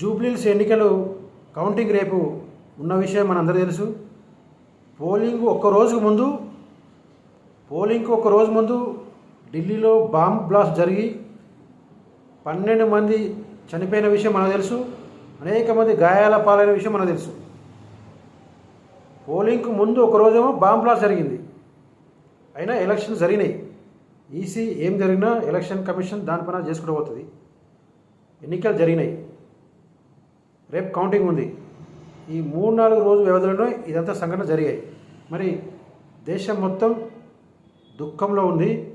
జూబ్లీల్స్ ఎన్నికలు కౌంటింగ్ రేపు ఉన్న విషయం మనందరూ తెలుసు. పోలింగ్ ఒక్క రోజుకు ముందు పోలింగ్కి ఒక రోజు ముందు ఢిల్లీలో బాంబ్ బ్లాస్ట్ జరిగి పన్నెండు మంది చనిపోయిన విషయం మనకు తెలుసు. అనేక మంది గాయాల పాలైన విషయం మనకు తెలుసు. పోలింగ్కు ముందు ఒక రోజేమో బాంబ్ బ్లాస్ట్ జరిగింది. అయినా ఎలక్షన్ జరిగినాయి. ఈసీ ఏం జరిగినా ఎలక్షన్ కమిషన్ దానిపైన చేసుకుంటూ పోతుంది. ఎన్నికలు జరిగినాయి. రేపు కౌంటింగ్ ఉంది. ఈ మూడు నాలుగు రోజు వ్యవధిలోనే ఇదంతా సంఘటన జరిగాయి. మరి దేశం మొత్తం దుఃఖంలో ఉంది.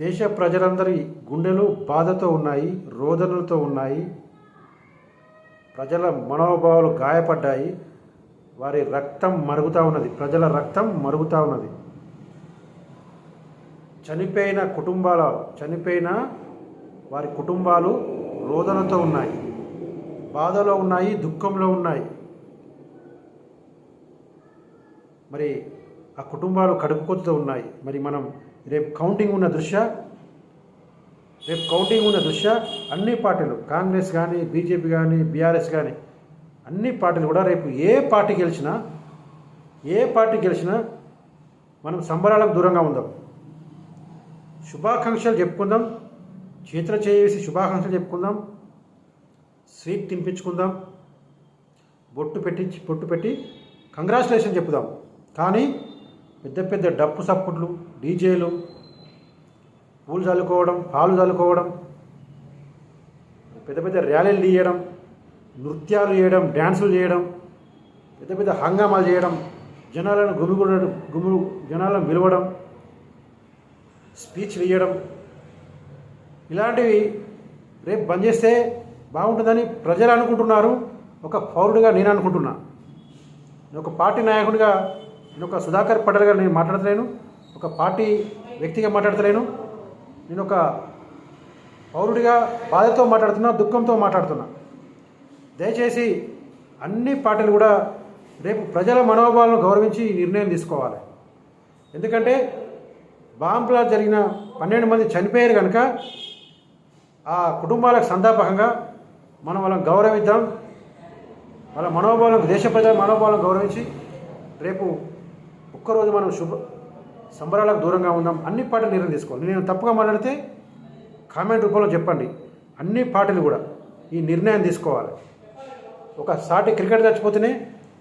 దేశ ప్రజలందరి గుండెలు బాధతో ఉన్నాయి రోదనలతో ఉన్నాయి. ప్రజల మనోభావాలు గాయపడ్డాయి. వారి రక్తం మరుగుతూ ఉన్నది. ప్రజల రక్తం మరుగుతూ ఉన్నది. చనిపోయిన కుటుంబాల చనిపోయిన వారి కుటుంబాలు రోదనతో ఉన్నాయి. బాధలో ఉన్నాయి దుఃఖంలో ఉన్నాయి. మరి ఆ కుటుంబాలు కడుపుకొత్తూ ఉన్నాయి. మరి మనం రేపు కౌంటింగ్ ఉన్న దృష్ట్యా రేపు కౌంటింగ్ ఉన్న దృష్ట్యా అన్ని పార్టీలు కాంగ్రెస్ కానీ బీజేపీ కానీ బీఆర్ఎస్ కానీ అన్ని పార్టీలు కూడా రేపు ఏ పార్టీ గెలిచినా ఏ పార్టీ గెలిచినా మనం సంబరాలకు దూరంగా ఉందాం. శుభాకాంక్షలు చెప్పుకుందాం. చేతులు చేసి శుభాకాంక్షలు చెప్పుకుందాం. స్వీట్ తినిపించుకుందాం. బొట్టు పెట్టి బొట్టు పెట్టి కంగ్రాచులేషన్ చెప్పుదాం. కానీ పెద్ద పెద్ద డప్పు సప్పుట్లు డీజేలు పూలు చల్లుకోవడం పాలు చల్లుకోవడం పెద్ద పెద్ద ర్యాలీలు తీయడం నృత్యాలు చేయడం డ్యాన్సులు చేయడం పెద్ద పెద్ద హంగామాలు చేయడం జనాలను గుమిగూడడం గుమి జనాలను విలవడం స్పీచ్లు ఇవ్వడం ఇలాంటివి రేపు బంద్ చేస్తే బాగుంటుందని ప్రజలు అనుకుంటున్నారు. ఒక పౌరుడిగా నేను అనుకుంటున్నా. నేను ఒక పార్టీ నాయకుడిగా నేను ఒక సుధాకర్ పటేల్గా నేను మాట్లాడతలేను. ఒక పార్టీ వ్యక్తిగా మాట్లాడతలేను. నేను ఒక పౌరుడిగా బాధతో మాట్లాడుతున్నా దుఃఖంతో మాట్లాడుతున్నా. దయచేసి అన్ని పార్టీలు కూడా రేపు ప్రజల మనోభావాలను గౌరవించి నిర్ణయం తీసుకోవాలి. ఎందుకంటే బాంబ్ జరిగిన పన్నెండు మంది చనిపోయారు కనుక ఆ కుటుంబాలకు సంతాపకంగా మనం వాళ్ళని గౌరవిద్దాం. వాళ్ళ మనోభావాలకు దేశ ప్రజల మనోభావాలను గౌరవించి రేపు ఒక్కరోజు మనం శుభ సంబరాలకు దూరంగా ఉందాం. అన్ని పార్టీలు నిర్ణయం తీసుకోవాలి. నేను తప్పుగా మాట్లాడితే కామెంట్ రూపంలో చెప్పండి. అన్ని పార్టీలు కూడా ఈ నిర్ణయం తీసుకోవాలి. ఒక సాటి క్రికెట్ చచ్చిపోతేనే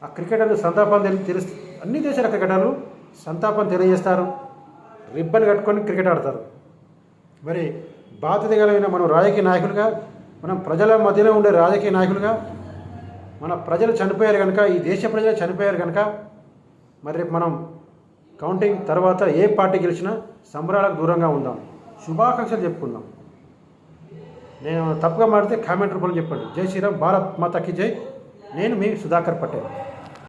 ఆ క్రికెటర్లు సంతాపం తెలి తెలుసు అన్ని దేశాల క్రికెటర్లు సంతాపం తెలియజేస్తారు. రిబ్బన్ కట్టుకొని క్రికెట్ ఆడతారు. మరి బాధ్యత కలిగిన మనం రాజకీయ నాయకులుగా మనం ప్రజల మధ్యలో ఉండే రాజకీయ నాయకులుగా మన ప్రజలు చనిపోయారు కనుక ఈ దేశ ప్రజలు చనిపోయారు కనుక మరి మనం కౌంటింగ్ తర్వాత ఏ పార్టీ గెలిచినా సంబరాలకు దూరంగా ఉందాం. శుభాకాంక్షలు చెప్పుకుందాం. నేను తప్పుగా మాడితే కామెంట్ రూపంలో చెప్పండి. జై శ్రీరామ్ భారత్ మాతకి జై. నేను మీ సుధాకర్ పటేల్.